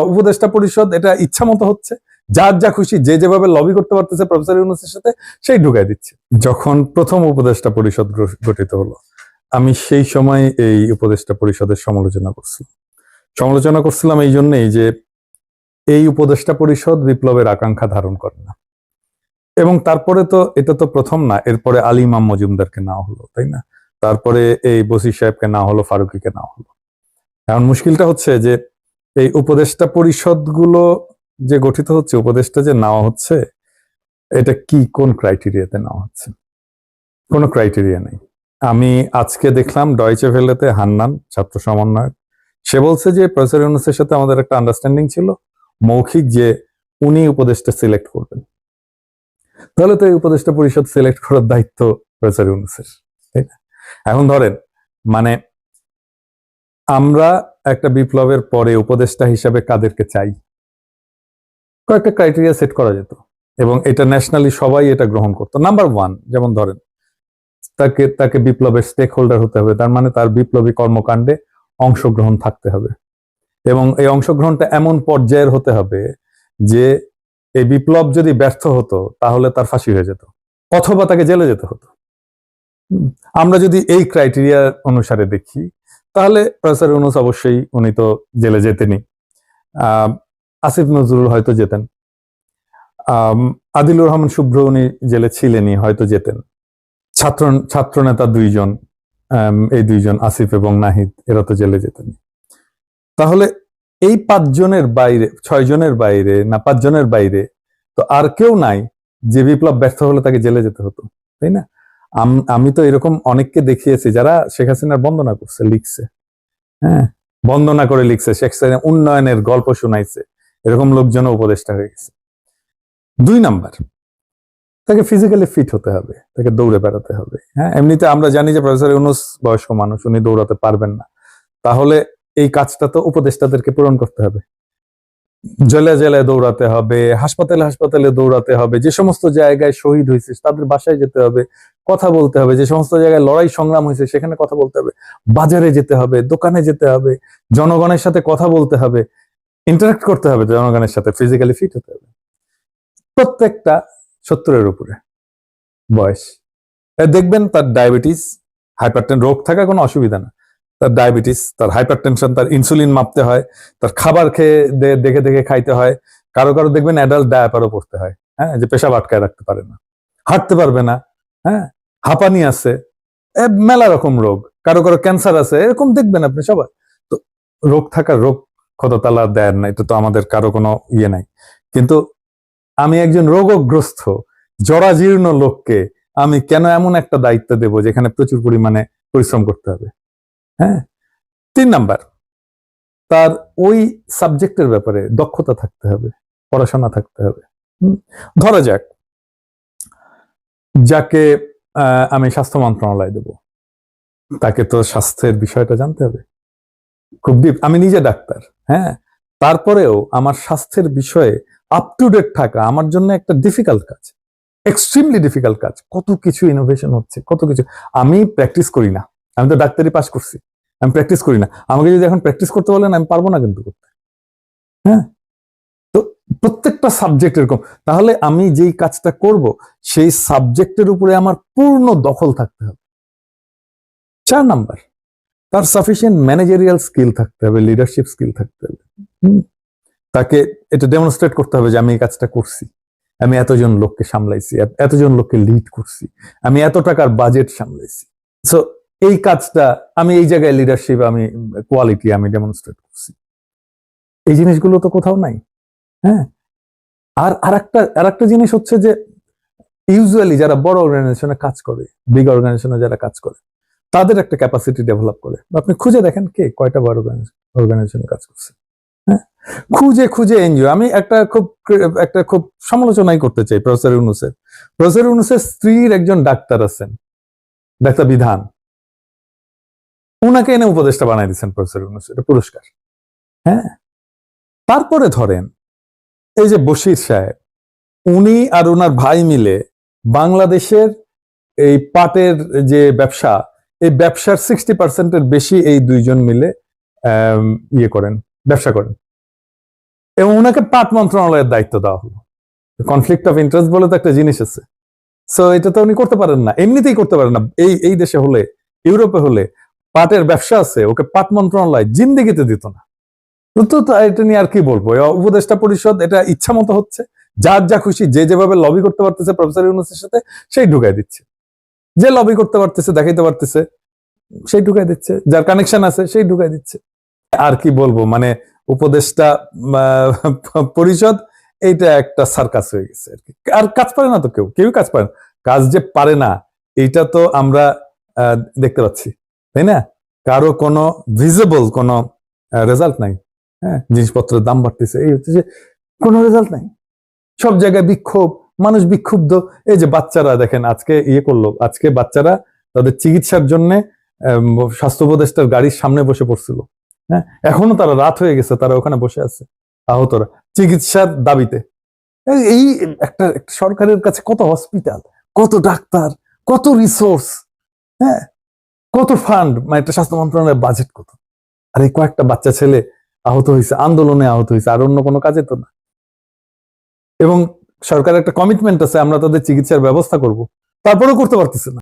উপদেষ্টা পরিষদ এটা ইচ্ছা মতো হচ্ছে, যার যা খুশি, যে যেভাবে লবি করতে পারতেছে প্রফেসর ইউনুসের সাথে, সেই ঢুকাই দিচ্ছে। যখন প্রথম উপদেষ্টা পরিষদ গঠিত হলো, আমি সেই সময় এই উপদেষ্টা পরিষদের সমালোচনা করছিলাম। সমালোচনা করছিলাম এই জন্যই যে, এই উপদেষ্টা পরিষদ বিপ্লবের আকাঙ্ক্ষা ধারণ করে না। এবং তারপরে তো, এটা তো প্রথম না, এরপরে আলী ইমাম মজুমদারকে নেওয়া হলো, তাই না? তারপরে এই বসির সাহেবকে নেওয়া হলো, ফারুকিকে না হলো। এখন মুশকিলটা হচ্ছে যে এই উপদেষ্টা পরিষদগুলো যে গঠিত হচ্ছে, উপদেষ্টা যে নেওয়া হচ্ছে, এটা কি, কোন ক্রাইটেরিয়াতে নেওয়া হচ্ছে? কোনো ক্রাইটেরিয়া নেই। আমি আজকে দেখলাম ডয়চে ভেলেতে হান্নান, ছাত্র সমন্বয়ক, সে বলছে যে প্রফেসর ইউনুসের সাথে আমাদের একটা আন্ডারস্ট্যান্ডিং ছিল, মৌখিক যে উনি উপদেষ্টা সিলেক্ট করবেন। তাহলে তো এই উপদেষ্টা পরিষদ সিলেক্ট করার দায়িত্ব প্রফেসর ইউনুসের, তাই না? এখন ধরেন মানে আমরা একটা বিপ্লবের পরে উপদেষ্টা হিসাবে কাদেরকে চাই? কয়েকটা ক্রাইটেরিয়া সেট করা যেত এবং এটা ন্যাশনালি সবাই এটা গ্রহণ করতো। নাম্বার ওয়ান যেমন ধরেন, তাকে তাকে বিপ্লবের স্টেক হোল্ডার হতে হবে, তার মানে তার বিপ্লবী কর্মকাণ্ডে অংশগ্রহণ থাকতে হবে। এবং এই অংশগ্রহণটা এমন পর্যায়ের হতে হবে যে এই বিপ্লব যদি ব্যর্থ হতো, তাহলে তার ফাঁসি হয়ে যেত অথবা তাকে জেলে যেতে হতো। আমরা যদি এই ক্রাইটেরিয়া অনুসারে দেখি তাহলে প্রফেসর ইউনুস অবশ্যই উনি তো জেলে যেতেনি আসিফ নজরুল হয়তো যেতেন। আদিলুর রহমান শুভ্র উনি জেলে ছিলেনই, হয়তো যেতেন। ছাত্র ছাত্র নেতা দুইজন এই দুইজন আসিফ এবং নাহিদ, এরা তো জেলে যেতেন। তাহলে এই পাঁচজনের বাইরে ছয় জনের বাইরে না পাঁচজনের বাইরে তো আর কেউ নাই যে বিপ্লব ব্যর্থ হলে তাকে জেলে যেতে হতো, তাই না? আম- তো এরকম অনেককে দেখিয়েছি যারা শেখ হাসিনার বন্দনা করছে, লিখছে। হ্যাঁ? বন্দনা করে লিখছে, শেখ হাসিনা উন্নয়নের গল্প শুনাইছে। এরকম লোকজন উপদেষ্টা হয়ে গেছে। দুই নাম্বার, তাকে ফিজিক্যালি ফিট হতে হবে, তাকে দৌড়ে বেড়াতে হবে। হ্যাঁ? এমনিতে আমরা জানি যে প্রফেসর ইউনুস বয়স্ক মানুষ, উনি দৌড়াতে পারবেন না। তাহলে এই কাজটা তো উপদেষ্টাদেরকে পূরণ করতে হবে। জেলে জেলে দৌড়াতে হবে, হাসপাতালে হাসপাতালে দৌড়াতে হবে, যে সমস্ত জায়গায় শহীদ হয়েছে তাদের বাসায় যেতে হবে, কথা বলতে হবে, যে সমস্ত জায়গায় লড়াই সংগ্রাম হয়েছে সেখানে কথা বলতে হবে, বাজারে যেতে হবে, দোকানে যেতে হবে, জনগণের সাথে কথা বলতে হবে ইন্টারাক্ট করতে হবে, জনগণের সাথে ফিজিক্যালি ফিট হতে হবে। প্রত্যেকটা সত্তরের উপরে বয়স। দেখবেন তার ডায়াবেটিস হাইপারটেন রোগ থাকা কোনো অসুবিধা না। তার ডায়াবেটিস তার হাইপার টেনশন তার ইনসুলিন মাপতে হয়, তার খাবার খেয়ে দেখে দেখে খাইতে হয়। কারও কারও দেখবেন অ্যাডাল্ট ডায়াপারও পড়তে হয় হ্যাঁ? যে পেশাব আটকায় রাখতে পারে না, হাঁটতে পারবে না হ্যাঁ? হাঁপানি আছে মেলা রকম রোগ, কারও কারও ক্যান্সার আছে, এরকম দেখবেন আপনি সবাই। তো রোগ থাকার রোগ খততালা দেন না, এটা তো আমাদের কারও কোনো ইয়ে নাই। কিন্তু আমি একজন রোগগ্রস্ত, জরাজীর্ণ লোককে আমি কেন এমন একটা দায়িত্ব দেব যেখানে প্রচুর পরিমাণে পরিশ্রম করতে হবে? হ্যাঁ? তিন নাম্বার, তার ওই সাবজেক্টের ব্যাপারে দক্ষতা থাকতে হবে, পড়াশোনা থাকতে হবে। ধরা যাক, যাকে আমি স্বাস্থ্য মন্ত্রণালয় দেব, তাকে তো স্বাস্থ্যের বিষয়টা জানতে হবে। খুব ডিপ আমি নিজে ডাক্তার হ্যাঁ? তারপরেও আমার স্বাস্থ্যের বিষয়ে আপ টু ডেট থাকা আমার জন্য একটা ডিফিকাল্ট কাজ এক্সট্রিমলি ডিফিকাল্ট কাজ। কত কিছু ইনোভেশন হচ্ছে, কত কিছু, আমি প্র্যাকটিস করি না, আমি তো ডাক্তারি পাস করছি। আমি প্র্যাকটিস করি না। আমাকে যদি এখন প্র্যাকটিস করতে বলেন, আমি পারব না কিন্তু করতে। হ্যাঁ? তো প্রত্যেকটা সাবজেক্ট এরকম। তাহলে আমি যেই কাজটা করব, সেই সাবজেক্টের উপরে আমার পূর্ণ দখল থাকতে হবে। চার নাম্বার, তার সাফিসিয়েন্ট ম্যানেজারিয়াল স্কিল থাকতে হবে লিডারশিপ স্কিল থাকতে হবে। তাকে এটা ডেমনস্ট্রেট করতে হবে যে আমি এই কাজটা করছি। আমি এতজন লোককে সামলাইছি, এতজন লোককে লিড করছি। আমি এত টাকার বাজেট সামলাইছি। সো এই কাজটা, আমি এই জায়গায় লিডারশিপ আমি কোয়ালিটি আমি ডেমনস্ট্রেট করছি। এই জিনিসগুলো তো কোথাও নাই হ্যাঁ? আর আরেকটা আরেকটা জিনিস হচ্ছে যে ইউজুয়ালি যারা বড় অর্গানাইজেশনে কাজ করে বিগ অর্গানাইজেশনে যারা কাজ করে, তাদের একটা ক্যাপাসিটি ডেভেলপ করে। আপনি খুঁজে দেখেন কে কয়টা বড় অর্গানাইজেশনে কাজ করছে হ্যাঁ? খুঁজে খুঁজে এনজিও আমি একটা খুব একটা খুব সমালোচনাই করতে চাই, প্রফেসর ইউনুসের। প্রফেসর ইউনুসের স্ত্রীর একজন ডাক্তার আছেন, ডাক্তার বিধান। উনাকে এনে উপদেষ্টা বানাই দিচ্ছেন প্রফেসর ইউনুস, এটা পুরস্কার। হ্যাঁ? তারপরে ধরেন, এই যে বশির সাহেব, উনি আর ওনার ভাই মিলে বাংলাদেশের এই পাটের যে ব্যবসা, এই ব্যবসার সিক্সটি পার্সেন্টের বেশি এই দুইজন মিলে ইয়ে করেন, ব্যবসা করেন। এবং ওনাকে পাট মন্ত্রণালয়ের দায়িত্ব দেওয়া হলো। কনফ্লিক্ট অফ ইন্টারেস্ট বলে তো একটা জিনিস আছে। সো এটা তো উনি করতে পারেন না। এমনিতেই করতে পারেন না। এই এই দেশে হলে, ইউরোপে হলে পাটের ব্যবসা আছে, ওকে পাট মন্ত্রণালয় জিন্দিগিতে দিত না। তো এটা নিয়ে আর কি বলব? উপদেষ্টা পরিষদ, এটা ইচ্ছা মতো হচ্ছে, যার যা খুশি, যে যেভাবে লবি করতে পারতেছে প্রফেসর ইউনুসের সাথে, সেই ঢুকাই দিচ্ছে। যে লবি করতে পারতেছে, দেখাইতে পারতেছে, সেই ঢুকাই দিচ্ছে। যার কানেকশন আছে, সেই ঢুকাই দিচ্ছে। আর কি বলব? মানে উপদেষ্টা পরিষদ, এইটা একটা সার্কাস হয়ে গেছে আর কি। আর কাজ পারে না তো কেউ কেউ কাজ পারে না। কাজ যে পারে না, এইটা তো আমরা দেখতে পাচ্ছি। তাই না? কারও কোনো ভিজিবল কোনো রেজাল্ট নাই। হ্যাঁ জিনিসপত্রের দাম বাড়তেছে, এই হচ্ছে কোনো রেজাল্ট নাই। সব জায়গায় বিক্ষোভ, মানুষ বিক্ষুব্ধ। এই যে বাচ্চারা দেখেন, আজকে ইয়ে করল, আজকে বাচ্চারা তাদের চিকিৎসার জন্য স্বাস্থ্য উপদেষ্টার গাড়ির সামনে বসে পড়ছিল। হ্যাঁ এখনও তারা রাত হয়ে গেছে, তারা ওখানে বসে আছে, আহতরা। চিকিৎসার দাবিতে। এই- একটা সরকারের কাছে কত হসপিটাল কত ডাক্তার, কত রিসোর্স হ্যাঁ কত ফান্ড মানে একটা স্বাস্থ্য মন্ত্রণালয়ের বাজেট কত? আর এই কয়েকটা বাচ্চা ছেলে আহত হয়েছে, আন্দোলনে আহত হয়েছে, আর অন্য কোনো কাজে তো না। এবং সরকারের একটা কমিটমেন্ট আছে, আমরা তাদের চিকিৎসার ব্যবস্থা করব। তারপরেও করতে পারতেছে না।